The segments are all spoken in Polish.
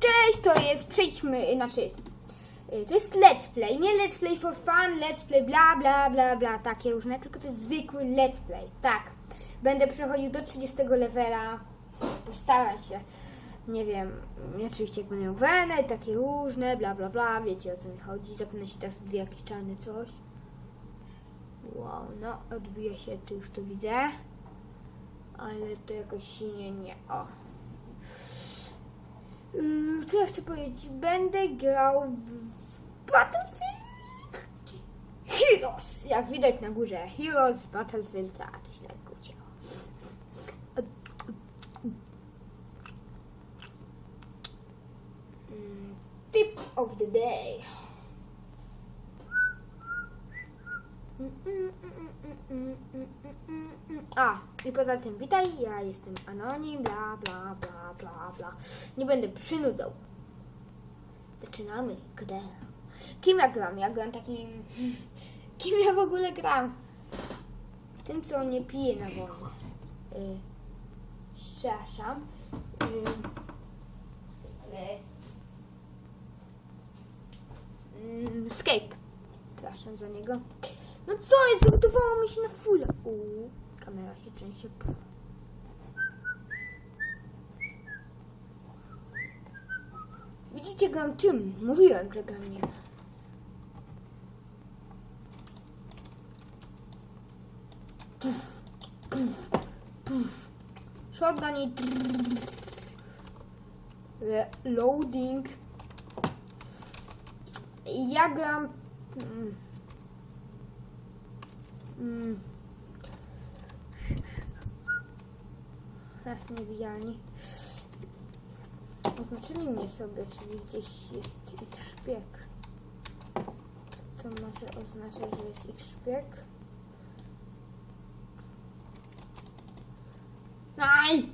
Cześć, to jest, przejdźmy, znaczy, y, to jest let's play, nie let's play for fun, let's play bla bla bla bla, takie różne, tylko to jest zwykły let's play, tak. Będę przechodził do 30 levela, postaram się, nie wiem, oczywiście jak będę miał takie różne, bla bla bla, wiecie o co mi chodzi, zapewne się teraz odbija jakieś czarne coś. Wow, no odbija się, tu już to widzę, ale to jakoś silnie nie, o. Yy, co ja chcę powiedzieć? Będę grał w, Battlefield Heroes. Jak widać na górze. Heroes Battlefield. A, to się tak Tip of the day. A, i poza tym witaj, ja jestem Anonim, bla bla bla bla bla. Nie będę przynudzał. Zaczynamy grę. Kim ja gram? Ja gram takim... Kim ja w ogóle gram? Tym, co nie pije na wolno. Y, Przepraszam. Y, Mm, Escape. Przepraszam za niego. No co jest? Zagotowało mi się na fulla. Uuu, kamera się trzęsie. Widzicie, gram tym. Mówiłem, że gram nim. Shotgun i Re- loading. Ja gram... Mm. Ech, niewidzialni. Oznaczyli mnie sobie, czyli gdzieś jest ich szpieg. Co to może oznaczać, że jest ich szpieg? Aj!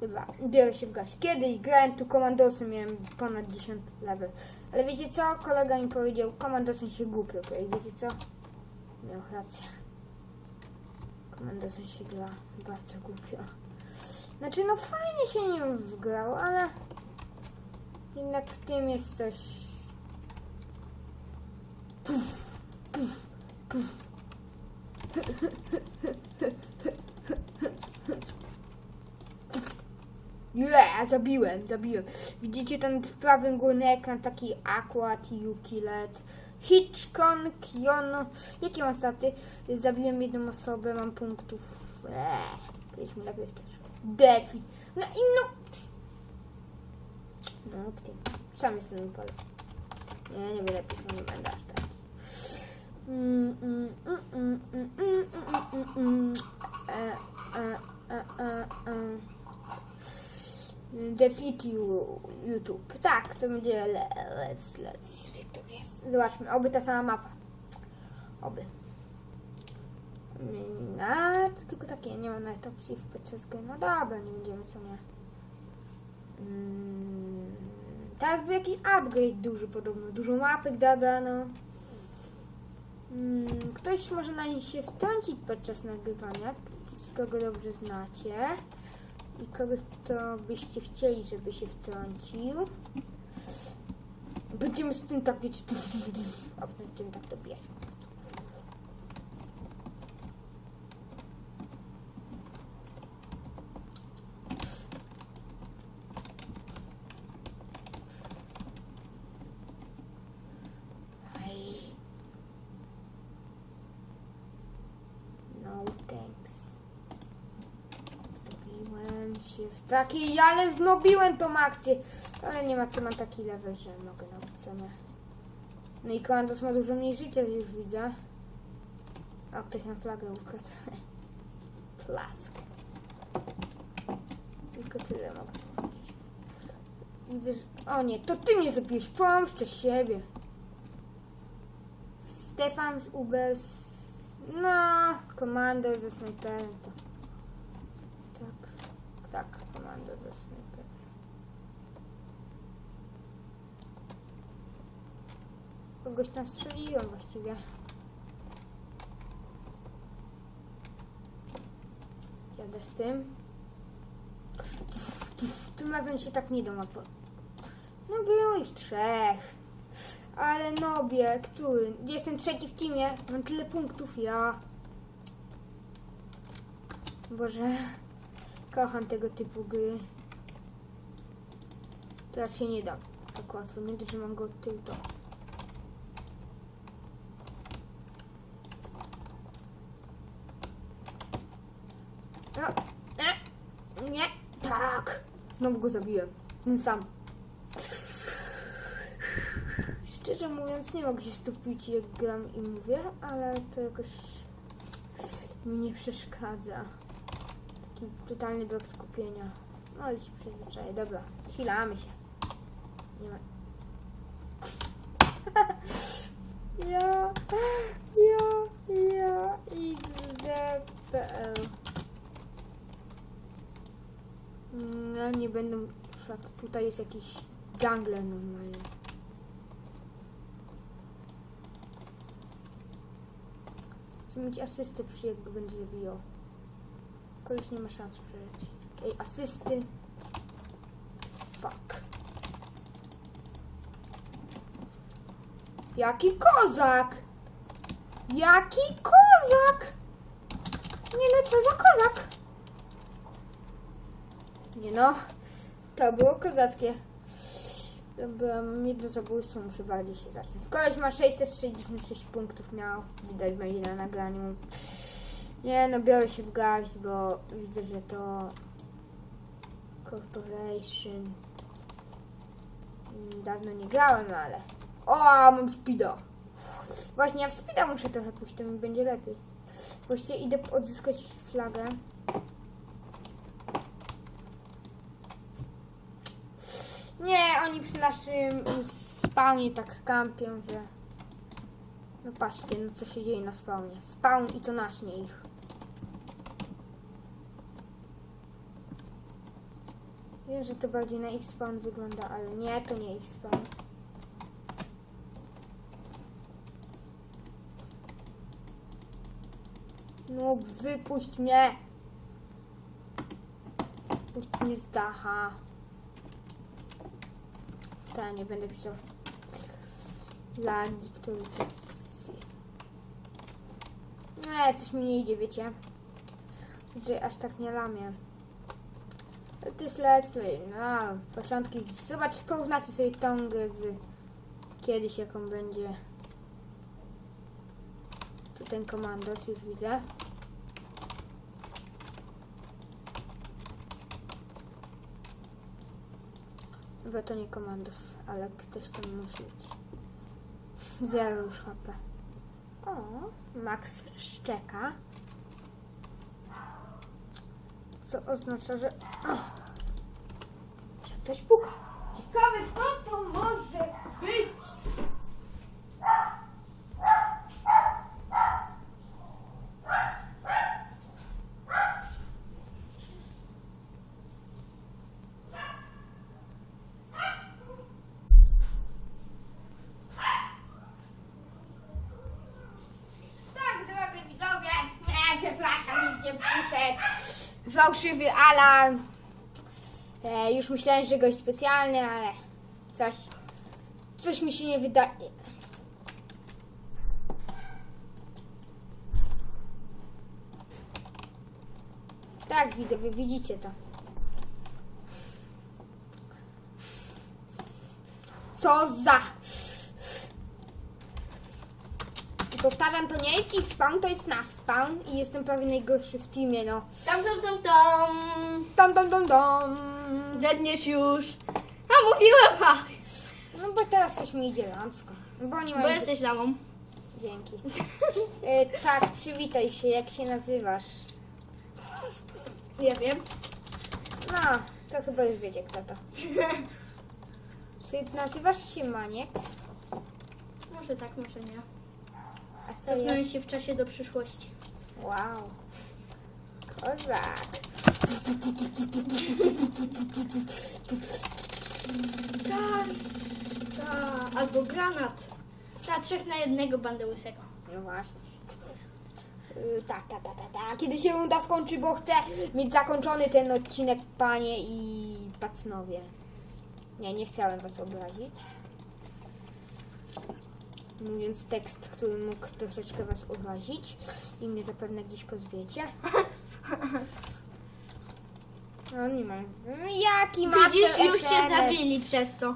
Dobra, biorę się w gaś. Kiedyś grałem tu komandosem, miałem ponad 10 level. Ale wiecie co? Kolega mi powiedział, komandosem się głupio gra. I wiecie co? Miał rację. Komandosem się gra bardzo głupio. Znaczy, no fajnie się nim wgrał, ale jednak w tym jest coś. Yeah, zabiłem, zabiłem. Widzicie ten w prawym górny ekran taki Aquat, Yuki LED. Hitchcock, Kiono. Jakie mam staty? Zabiłem jedną osobę, mam punktów. Eee, kiedyś mi lepiej w to szło. Defi. No i no. No, ty. Sam jestem powiem. Nie, nie sam nie będę aż tak. Mm, mm, mm, mm, mm, mm, mm, mm, mm. E, e, e, e, e. You, YouTube. Tak, to będzie le, let's, let's, Victory. Yes. Zobaczmy, oby ta sama mapa. Oby. Na, to tylko takie, nie mam nawet opcji w gry. No dobra, nie będziemy co nie. Mm, teraz był jakiś upgrade duży podobno. Dużo mapek dodano. Mm, ktoś może na nich się wtrącić podczas nagrywania, kogo dobrze znacie i kogoś, kto byście chcieli, żeby się wtrącił. Będziemy z tym tak wiecie, a będziemy tak dobijać po. No thanks. W takiej, ale znobiłem tą akcję. Ale nie ma co, mam taki level, że mogę co nie. No i Komandos ma dużo mniej życia, już widzę. A ktoś nam flagę ukradł. Plask. Tylko tyle mogę powiedzieć. Widzę, że... O nie, to ty mnie zabijesz, pomszczę siebie. Stefan z Ubers. No, komando ze snajperem to. Tak, komando ze snajperem. Kogoś tam strzeliłem właściwie. Jadę z tym. tym razem się tak nie po... No było ich trzech. Ale Nobie, który? Jestem trzeci w teamie, mam tyle punktów, ja. Boże, kocham tego typu gry. Teraz się nie da. Tak łatwo, nie dość, że mam go od tyłu. No, e, nie, tak. Znowu go zabiłem. Ten sam. Szczerze mówiąc, nie mogę się skupić jak gram i mówię, ale to jakoś mi nie przeszkadza. Taki totalny brak skupienia. No ale się przyzwyczaję. Dobra, chwilamy się. Nie ma... ja, ja, ja, xdpl. Ja nie będę... Fakt, tutaj jest jakiś jungle normalnie. Chcę mieć asystę przy jak go będzie zabijał. Koleś nie ma szans przeżyć. Ej, asysty. Fuck. Jaki kozak! Jaki kozak! Nie no, co za kozak? Nie no, to było kozackie. Mam jedno zabójstwo, muszę bardziej się zacząć. Koleś ma 666 punktów miał, widać będzie na nagraniu. Nie no, biorę się w garść, bo widzę, że to Corporation. Mm, Dawno nie grałem, ale... O, mam speeda! Właśnie, ja w speeda muszę trochę pójść, to mi będzie lepiej. Właściwie idę odzyskać flagę. Nie, oni przy naszym spawnie tak kampią, że... No patrzcie, no co się dzieje na spawnie. Spawn i to nasz, nie ich. Że to bardziej na spawn wygląda, ale nie, to nie spawn. No, wypuść mnie! Puść mnie z dacha. Ta, nie będę pisał. Lagi, który to jest. Nie, coś mi nie idzie, wiecie? Że aż tak nie lamię. Let's play, no, początki. Zobacz, porównacie sobie tongę z kiedyś, jaką będzie. Tu ten komandos już widzę. Chyba to nie komandos, ale ktoś tam musi być. Zero już HP. O, Max szczeka. Co oznacza, że... O, że ktoś puka. Ciekawe, kto to może być? Tak, przepraszam, nie przyszedł. Fałszywy alarm. E, już myślałem, że gość specjalny, ale coś, coś mi się nie wydaje. Tak, widzowie, widzicie to. Co za... I powtarzam, to nie jest ich spawn, to jest nasz spawn i jestem prawie najgorszy w teamie, no. Tam, tam, tam, tam. Dom, dom, dom, dom. Dedniesz już. A mówiłem, a. No bo teraz coś mi idzie lampsko. Bo nie mam... Bo jesteś lamą. Dzięki. E, tak, przywitaj się, jak się nazywasz? Ja wiem. No, to chyba już wiecie kto to. Czy nazywasz się Manieks? może tak, może nie. A co Cofnąłem jest? się w czasie do przyszłości. Wow. Kozak. Tak. Ta, albo granat. Ta trzech na jednego bandę łysego. No właśnie. Y, Tak, tak, tak, tak, tak. Kiedy się runda skończy, bo chcę mieć zakończony ten odcinek, panie i pacnowie. Nie, nie chciałem was obrazić. Mówiąc tekst, który mógł troszeczkę was obrazić i mnie zapewne gdzieś pozwiecie. No nie mam. Jaki master Widzisz, już cię SMS? zabili przez to.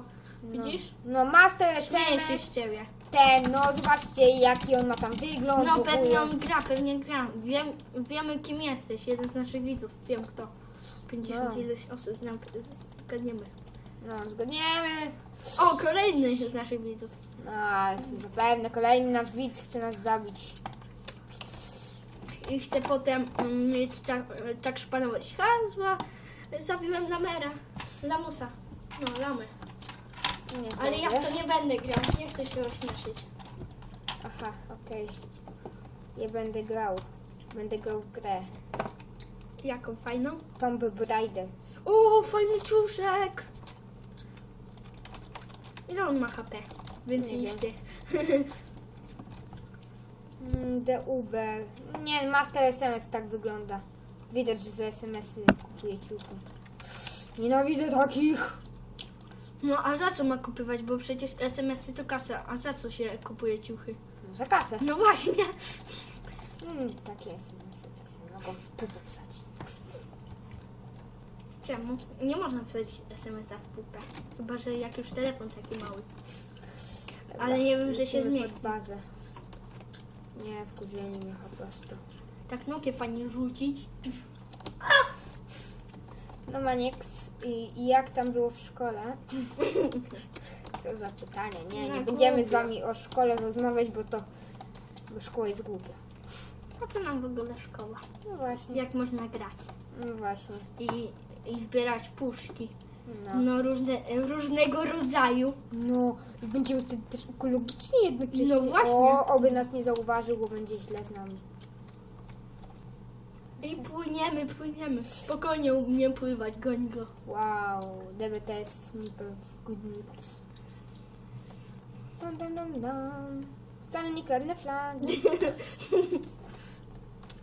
No. Widzisz? No master Śmieję się SMS z ciebie. ten, no zobaczcie jaki on ma tam wygląd. No ogóle. pewnie on gra, pewnie gra. Wiem, wiemy kim jesteś, jeden z naszych widzów. Wiem kto. 50 No. ileś osób znam, zgadniemy. No, zgodniemy. O, kolejny z naszych widzów. No, ale zapewne kolejny nasz widz chce nas zabić. I chcę potem mm, mieć tak, tak szpanować hasła. Zabiłem lamera. Lamusa. No, lamy. Nie Ale ja w to nie będę grał, nie chcę się ośmieszyć. Aha, okej. Ja będę grał. Będę grał w grę. Jaką fajną? Tomb Raider. O, fajny ciuszek! Ile on ma HP? Więcej Nie niż ty. Mm, The Uber. Nie, Master SMS tak wygląda. Widać, że za SMS-y kupuje ciuchy. Nienawidzę takich. No a za co ma kupować? Bo przecież SMS-y to kasa. A za co się kupuje ciuchy? Za kasę. No właśnie. Mm, takie SMS-y tak się mogą w pupę wsadzić. Czemu? Nie można wsadzić SMS-a w pupę. Chyba, że jak już telefon taki mały. Ale nie wiem, że się Lecimy zmieści. bazę. Nie, wkurzyli mnie po prostu. Tak nokie fajnie rzucić. No Manieks, i, i jak tam było w szkole? Co za pytanie? Nie, nie No, będziemy z głupio. wami o szkole rozmawiać, bo to bo szkoła jest głupia. Po co nam w ogóle szkoła? No właśnie. Jak można grać? No właśnie. I, i zbierać puszki. No. No różne, różnego rodzaju. No, i będziemy te, też ekologiczni jednocześnie. No właśnie. O, oby nas nie zauważył, bo będzie źle z nami. I płyniemy, płyniemy. Spokojnie umiem pływać, goń go. Wow, DBTS sniper w good mood. Dum, dum, dum, dum. Wcale nie kradnę flagi.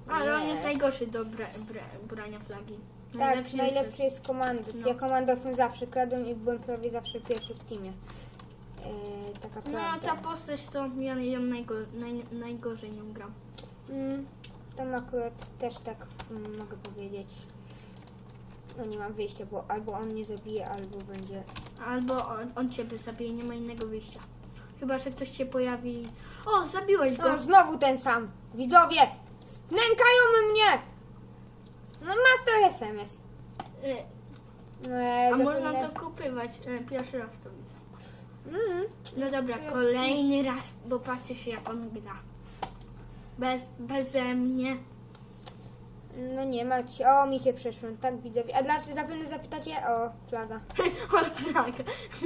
Ale on Nie. jest najgorszy do bra, bra, brania flagi. Tak, najlepszy, jest- komandos. No. Ja komandosem zawsze kradłem i byłem prawie zawsze pierwszy w teamie. Eee, taka No prawda. ta postać to ja ją najgo, naj, najgorzej nią gram. Mm, tam akurat też tak mm, mogę powiedzieć. No nie mam wyjścia, bo albo on nie zabije, albo będzie... Albo on, on ciebie zabije, nie ma innego wyjścia. Chyba, że ktoś cię pojawi. O, zabiłeś go! No znowu ten sam. Widzowie! Nękają mnie! No master SMS. E, No, e, A można to kupywać. E, Pierwszy raz to widzę. Mm, No dobra, To jest- kolejny raz, bo patrzcie się jak on gra. Bez, beze mnie. no nie macie. O, mi się przeszłem, tak widzowie. A dlaczego zapewne zapytacie? O, flaga. O, flag.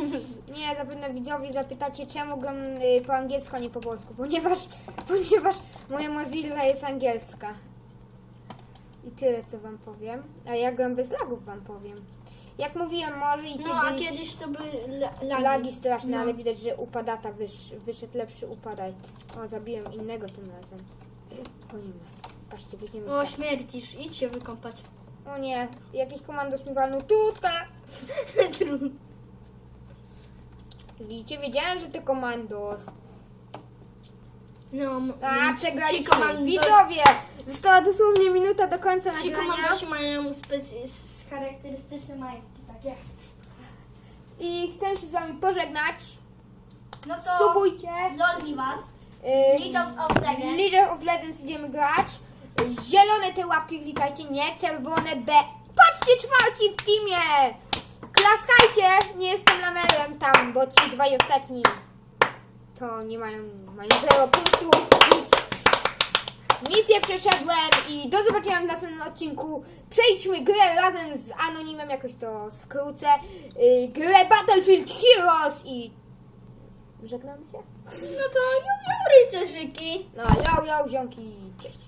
Nie, zapewne widzowie zapytacie, czemu gram y, po angielsku, a nie po polsku. Ponieważ, ponieważ moja Mozilla jest angielska. I tyle, co wam powiem. A ja gram bez lagów, wam powiem. Jak mówiłem, może i No, a kiedyś... kiedyś to były la, lagi. Lagi straszne, No. ale widać, że upadata wysz, wyszedł lepszy upadajt. O, zabiłem innego tym razem. O nie nas. Patrzcie, weźmiemy. O, tak. śmierdzisz, idź się wykąpać. O nie, jakiś komandos mi walnął. Trudno. Widzicie, wiedziałem, że to komandos. No, m- A, ci przegraliśmy. komando- Widzowie! Została dosłownie minuta do końca Ci nagrania. komandosi mają s- charakterystyczne majtki takie. I chcę się z wami pożegnać. No Subujcie. Loli was. Yy, of Legends. League of Legends idziemy grać. Zielone te łapki klikajcie, nie czerwone B. Patrzcie, czwarci w teamie! Klaskajcie! Nie jestem lamerem tam, bo ci dwaj ostatni to nie mają, mają zero punktów, nic. Misję przeszedłem i do zobaczenia w następnym odcinku. Przejdźmy grę razem z Anonimem, jakoś to skrócę. Yy, grę Battlefield Heroes i... Żegnamy się? No to jo, jo, rycerzyki. No, yo, yo, ziomki, cześć.